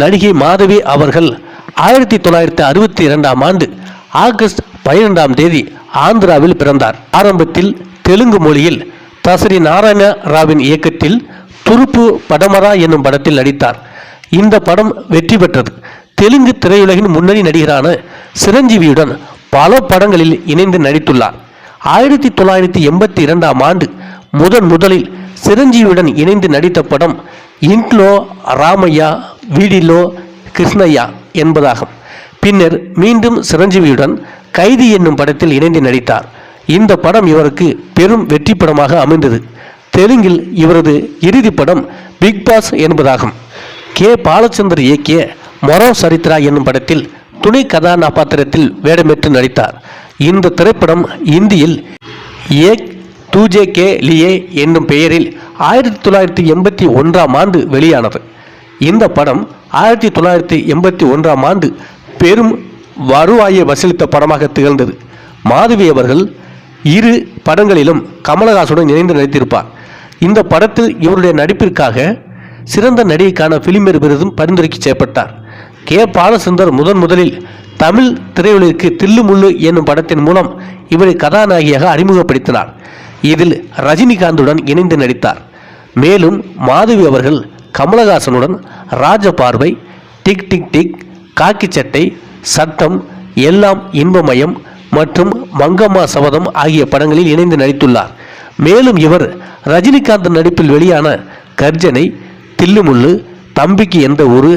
நடிகை மாதவி அவர்கள் ஆயிரத்தி தொள்ளாயிரத்தி அறுபத்தி இரண்டாம் ஆண்டு ஆகஸ்ட் பன்னிரெண்டாம் தேதி ஆந்திராவில் பிறந்தார். ஆரம்பத்தில் தெலுங்கு மொழியில் தசரி நாராயண ராவின் இயக்கத்தில் துருப்பு படமரா என்னும் படத்தில் நடித்தார். இந்த படம் வெற்றி பெற்றது. தெலுங்கு திரையுலகின் முன்னணி நடிகரான சிரஞ்சீவியுடன் பல படங்களில் இணைந்து நடித்துள்ளார். ஆயிரத்தி தொள்ளாயிரத்தி எண்பத்தி இரண்டாம் ஆண்டு முதன் முதலில் சிரஞ்சீவியுடன் இணைந்து நடித்த படம் இன்ட்லோ ராமையா வீடிலோ கிருஷ்ணய்யா என்பதாகும். பின்னர் மீண்டும் சிரஞ்சீவியுடன் கைதி என்னும் படத்தில் இணைந்து நடித்தார். இந்த படம் இவருக்கு பெரும் வெற்றி படமாக அமைந்தது. தெலுங்கில் இவரது இறுதி படம் பிக் பாஸ் என்பதாகும். கே. பாலச்சந்தர் இயக்கிய மொரோ சரித்ரா என்னும் படத்தில் துணை கதாநாபாத்திரத்தில் வேடமேற்று நடித்தார். இந்த திரைப்படம் இந்தியில் ஏக் தூஜே கே லியே என்னும் பெயரில் ஆயிரத்தி தொள்ளாயிரத்தி எண்பத்தி ஒன்றாம் ஆண்டு வெளியானது. இந்த படம் ஆயிரத்தி தொள்ளாயிரத்தி எண்பத்தி ஒன்றாம் ஆண்டு பெரும் வருவாயை வசூலித்த படமாக திகழ்ந்தது. மாதவி அவர்கள் இரு படங்களிலும் கமலஹாசுடன் இணைந்து நடித்திருப்பார். இந்த படத்தில் இவருடைய நடிப்பிற்காக சிறந்த நடிகைக்கான பிலிமேர் விருதும் பரிந்துரைக்கு செய்யப்பட்டார். கே. பாலசுந்தர் முதன் முதலில் தமிழ் திரையுலகிற்கு தில்லு முள்ளு என்னும் படத்தின் மூலம் இவரை கதாநாயகியாக அறிமுகப்படுத்தினார். இதில் ரஜினிகாந்துடன் இணைந்து நடித்தார். மேலும் மாதவி அவர்கள் கமலஹாசனுடன் Rajapaarvai tick tick tick Kaakki Sattai Sattam எல்லாம் இன்பமயம் மற்றும் மங்கம்மா சபதம் ஆகிய படங்களில் இணைந்து நடித்துள்ளார். மேலும் இவர் ரஜினிகாந்த் நடிப்பில் வெளியான கர்ஜனை தில்லுமுள்ளு தம்பிக்கு எந்த ஊரு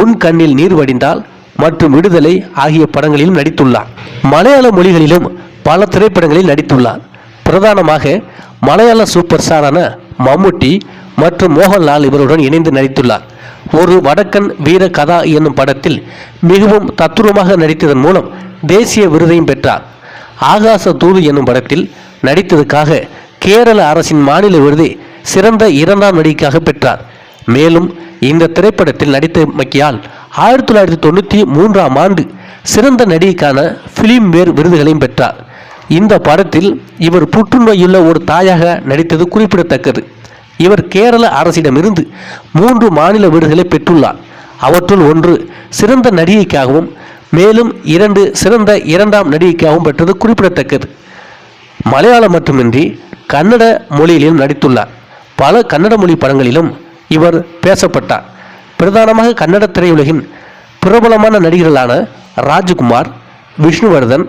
உன் கண்ணில் நீர் வடிந்தால் மற்றும் விடுதலை ஆகிய படங்களிலும் நடித்துள்ளார். மலையாள மொழிகளிலும் பல திரைப்படங்களில் நடித்துள்ளார். பிரதானமாக மலையாள சூப்பர் ஸ்டாரான மம்முட்டி மற்றும் மோகன்லால் இவருடன் இணைந்து நடித்துள்ளார். ஒரு வடக்கன் வீர கதா என்னும் படத்தில் மிகவும் தத்துரமாக நடித்ததன் மூலம் தேசிய விருதையும் பெற்றார். ஆகாச தூது என்னும் படத்தில் நடித்ததுக்காக கேரள அரசின் மாநில விருதை சிறந்த இரண்டாம் நடிகைக்காக பெற்றார். மேலும் இந்த திரைப்படத்தில் நடித்தமைக்கியால் ஆயிரத்தி தொள்ளாயிரத்தி தொண்ணூற்றி மூன்றாம் ஆண்டு சிறந்த நடிகைக்கான ஃபிலிம்வேர் விருதுகளையும் பெற்றார். இந்த படத்தில் இவர் புற்றுநோயுள்ள ஒரு தாயாக நடித்தது குறிப்பிடத்தக்கது. இவர் கேரள அரசிடமிருந்து மூன்று மாநில விருதுகளை பெற்றுள்ளார். அவற்றுள் ஒன்று சிறந்த நடிகைக்காகவும் மேலும் இரண்டு சிறந்த இரண்டாம் நடிகைக்காகவும் பெற்றது குறிப்பிடத்தக்கது. மலையாளம் மட்டுமின்றி கன்னட மொழியிலும் நடித்துள்ளார். பல கன்னட மொழி படங்களிலும் இவர் பேசப்பட்டார். பிரதானமாக கன்னட திரையுலகின் பிரபலமான நடிகர்களான ராஜ்குமார் விஷ்ணுவர்தன்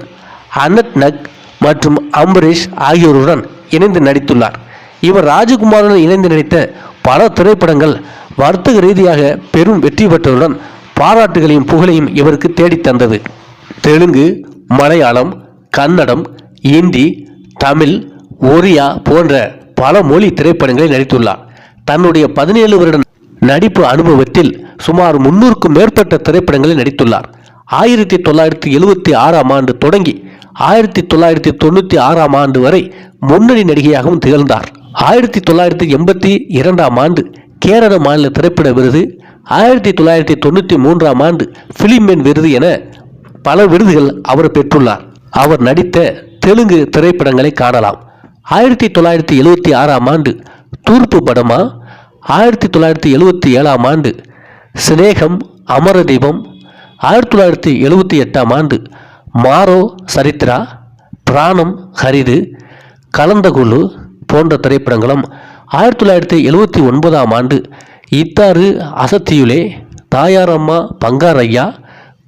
அனத் நக் மற்றும் அம்பரீஷ் ஆகியோருடன் இணைந்து நடித்துள்ளார். இவர் ராஜகுமாருடன் இணைந்து நடித்த பல திரைப்படங்கள் வர்த்தக ரீதியாக பெரும் வெற்றி பெற்றதுடன் பாராட்டுகளையும் புகழையும் இவருக்கு தேடித் தந்தது. தெலுங்கு மலையாளம் கன்னடம் இந்தி தமிழ் ஒரியா போன்ற பல மொழி திரைப்படங்களில் நடித்துள்ளார். தன்னுடைய பதினேழு வருட நடிப்பு அனுபவத்தில் சுமார் முன்னூறுக்கும் மேற்பட்ட திரைப்படங்களில் நடித்துள்ளார். ஆயிரத்தி தொள்ளாயிரத்தி எழுவத்தி ஆறாம் ஆண்டு தொடங்கி ஆயிரத்தி தொள்ளாயிரத்தி தொண்ணூற்றி ஆறாம் ஆண்டு வரை முன்னணி நடிகையாகவும் திகழ்ந்தார். ஆயிரத்தி தொள்ளாயிரத்தி எண்பத்தி இரண்டாம் ஆண்டு கேரள மாநில திரைப்பட விருது ஆயிரத்தி தொள்ளாயிரத்தி தொண்ணூற்றி மூன்றாம் ஆண்டு பிலிம்பென் விருது என பல விருதுகள் அவர் பெற்றுள்ளார். அவர் நடித்த தெலுங்கு திரைப்படங்களை காணலாம். ஆயிரத்தி தொள்ளாயிரத்தி எழுவத்தி ஆறாம் ஆண்டு தூர்ப்பு படமா? ஆயிரத்தி தொள்ளாயிரத்தி எழுவத்தி ஏழாம் ஆண்டு சிநேகம் அமரதீபம்? ஆயிரத்தி தொள்ளாயிரத்தி எழுவத்தி எட்டாம் ஆண்டு மாரோ சரித்ரா பிராணம் ஹரிது? கலந்தகுழு போன்ற திரைப்படங்களும் ஆயிரத்தி தொள்ளாயிரத்தி எழுவத்தி ஒன்பதாம் ஆண்டு இத்தாறு அசத்தியுலே தாயாரம்மா பங்காரையா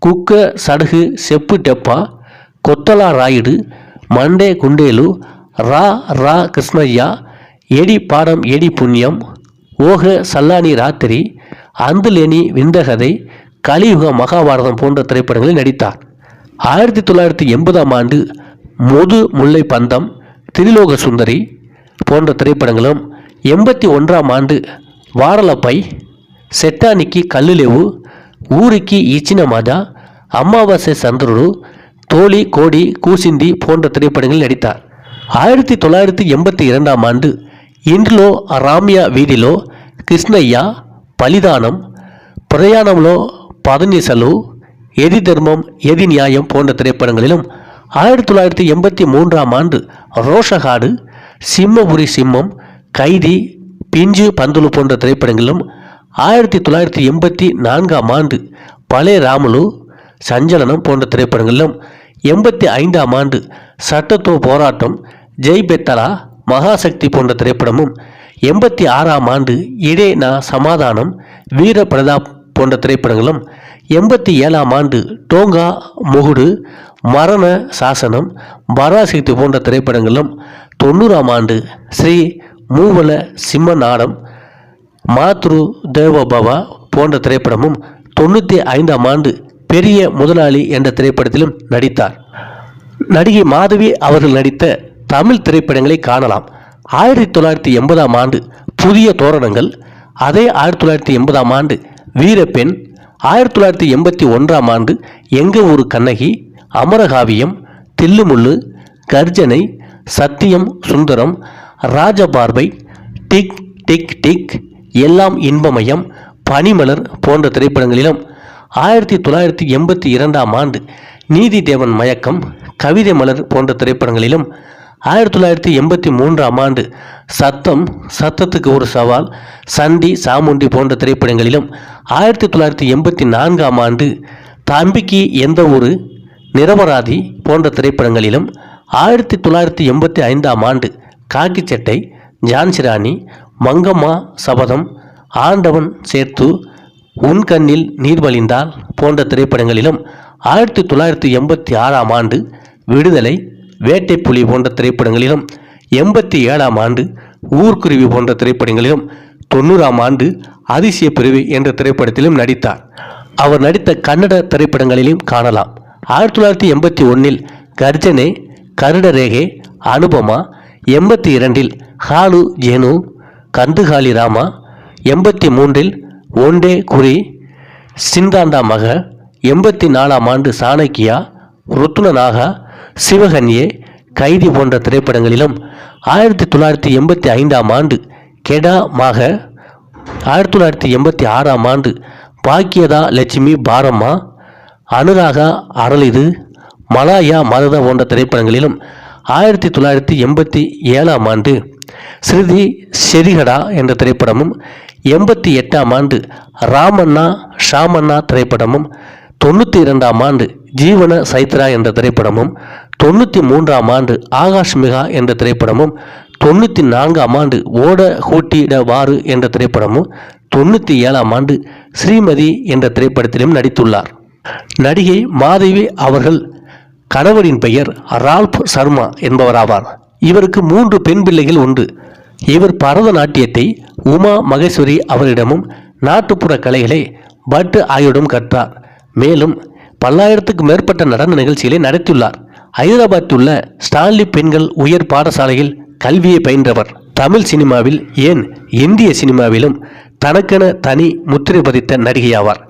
குக்க சடுகு செப்பு டெப்பா கொத்தலா ராயுடு மண்டே குண்டேலு ரா ரா கிருஷ்ணய்யா எடி பாடம் எடி புண்ணியம் ஓக சல்லானி ராத்திரி அந்துலேனி விந்தகதை கலியுக மகாபாரதம் போன்ற திரைப்படங்களில் நடித்தார். ஆயிரத்தி தொள்ளாயிரத்தி எண்பதாம் ஆண்டு முது முல்லை பந்தம் திரிலோக சுந்தரி போன்ற திரைப்படங்களும் எண்பத்தி ஒன்றாம் ஆண்டு வாரலப்பை செட்டானிக்கு கல்லுலேவு ஊருக்கு இச்சின மாதா அமாவாசை சந்திரடு தோழி கோடி கூசிந்தி போன்ற திரைப்படங்களில் நடித்தார் ஆயிரத்தி தொள்ளாயிரத்தி எண்பத்தி இரண்டாம் ஆண்டு ఇంట్లో రామ్య వీధిలో కృష్ణయ్య பலிதானம் பிரயாணம்லோ பதனிசலு எதி தர்மம் எதி நியாயம் போன்ற திரைப்படங்களிலும் ஆயிரத்தி தொள்ளாயிரத்தி எண்பத்தி மூன்றாம் ஆண்டு ரோஷகாடு சிம்மபுரி சிம்மம் கைதி பிஞ்சு பந்துலு போன்ற திரைப்படங்களும் ஆயிரத்தி தொள்ளாயிரத்தி எண்பத்தி நான்காம் ஆண்டு பழைய ராமுலு சஞ்சலனம் போன்ற திரைப்படங்களிலும் எண்பத்தி ஐந்தாம் ஆண்டு சட்டத்துவ போராட்டம் ஜெய் பெத்தலா மகாசக்தி போன்ற திரைப்படமும் எண்பத்தி ஆறாம் ஆண்டு இடே நா சமாதானம் வீர பிரதாப் போன்ற திரைப்படங்களும் எண்பத்தி ஏழாம் ஆண்டு டோங்கா முகுடு மரண சாசனம் பராசக்தி போன்ற திரைப்படங்களும் தொண்ணூறாம் ஆண்டு ஸ்ரீ மூவல சிம்ம நாடம் மாத்ரு தேவபவா போன்ற திரைப்படமும் தொண்ணூற்றி ஐந்தாம் ஆண்டு பெரிய முதலாளி என்ற திரைப்படத்திலும் நடித்தார். நடிகை மாதவி அவர்கள் நடித்த தமிழ் திரைப்படங்களை காணலாம். ஆயிரத்தி தொள்ளாயிரத்தி எண்பதாம் ஆண்டு புதிய தோரணங்கள் அதே ஆயிரத்தி தொள்ளாயிரத்தி எண்பதாம் ஆண்டு வீரப்பெண் ஆயிரத்தி தொள்ளாயிரத்தி எண்பத்தி ஒன்றாம் ஆண்டு எங்க ஊரு Kannagi Amarakaviyam Thillumullu Garjanai Sathyam Sundaram Rajaparvai tick tick tick Ellam Inbamayam Panimalar போன்ற திரைப்படங்களிலும் ஆயிரத்தி தொள்ளாயிரத்தி எண்பத்தி இரண்டாம் ஆண்டு நீதி தேவன் மயக்கம் கவிதை மலர் போன்ற திரைப்படங்களிலும் ஆயிரத்தி தொள்ளாயிரத்தி எண்பத்தி மூன்றாம் ஆண்டு சத்தம் சத்தத்துக்கு ஒரு சவால் சண்டி சாமுண்டி போன்ற திரைப்படங்களிலும் ஆயிரத்தி தொள்ளாயிரத்தி எண்பத்தி நான்காம் ஆண்டு தம்பிக்கு எந்த ஒரு நிரபராதி போன்ற திரைப்படங்களிலும் ஆயிரத்தி தொள்ளாயிரத்தி எண்பத்தி ஐந்தாம் ஆண்டு காக்கி சட்டை ஜான்சிராணி மங்கம்மா சபதம் ஆண்டவன் சேர்த்து உன் கண்ணில் நீர் வழிந்தால் போன்ற திரைப்படங்களிலும் ஆயிரத்தி தொள்ளாயிரத்தி எண்பத்தி ஆறாம் ஆண்டு விடுதலை வேட்டை புலி போன்ற திரைப்படங்களிலும் எண்பத்தி ஏழாம் ஆண்டு ஊர்க்குருவி போன்ற திரைப்படங்களிலும் தொண்ணூறாம் ஆண்டு அதிசய பிரிவு என்ற திரைப்படத்திலும் நடித்தார். அவர் நடித்த கன்னட திரைப்படங்களிலும் காணலாம். ஆயிரத்தி தொள்ளாயிரத்தி எண்பத்தி ஒன்றில் கர்ஜனே கருடரேகே அனுபமா எண்பத்தி இரண்டில் ஹாலு ஜெனு கந்துகாலி ராமா எண்பத்தி மூன்றில் ஒண்டே குறி சிந்தாண்டா மக எண்பத்தி நாலாம் ஆண்டு சாணக்கியா ருத்னநாகா சிவகன்யே கைதி போன்ற திரைப்படங்களிலும் ஆயிரத்தி தொள்ளாயிரத்தி எண்பத்தி ஐந்தாம் ஆண்டு கெடா மாக ஆயிரத்தி தொள்ளாயிரத்தி எண்பத்தி ஆறாம் ஆண்டு பாக்கியதா லட்சுமி பாரம்மா அனுராகா அரளிது மலாயா மருத போன்ற திரைப்படங்களிலும் ஆயிரத்தி தொள்ளாயிரத்தி எண்பத்தி ஏழாம் ஆண்டு ஸ்ருதி செரிகடா என்ற திரைப்படமும் எண்பத்தி எட்டாம் ஆண்டு ராமண்ணா ஷாமண்ணா திரைப்படமும் தொண்ணூற்றி இரண்டாம் ஆண்டு ஜீவன சைத்ரா என்ற திரைப்படமும் தொண்ணூற்றி மூன்றாம் ஆண்டு ஆகாஷ்மிகா என்ற திரைப்படமும் தொண்ணூற்றி நான்காம் ஆண்டு ஓட ஹூட்டிட வாரு என்ற திரைப்படமும் தொண்ணூற்றி ஏழாம் ஆண்டு ஸ்ரீமதி என்ற திரைப்படத்திலும் நடித்துள்ளார். நடிகை மாதவி அவர்கள் கணவரின் பெயர் ரால்ப் சர்மா என்பவராவார். இவருக்கு மூன்று பெண் பிள்ளைகள் உண்டு. இவர் பரதநாட்டியத்தை உமா மகேஸ்வரி அவரிடமும் நாட்டுப்புற கலைகளை பட்டு ஆகியோரிடம் கற்றார். மேலும் பல்லாயிரத்துக்கு மேற்பட்ட நடன நிகழ்ச்சிகளை நடத்தியுள்ளார். ஹைதராபாத்தில் உள்ள ஸ்டான்லி பெண்கள் உயர் பாடசாலையில் கல்வியை பயின்றவர். தமிழ் சினிமாவில் ஏன் இந்திய சினிமாவிலும் தனக்கென தனி முத்திரை பதித்த நடிகையாவார்.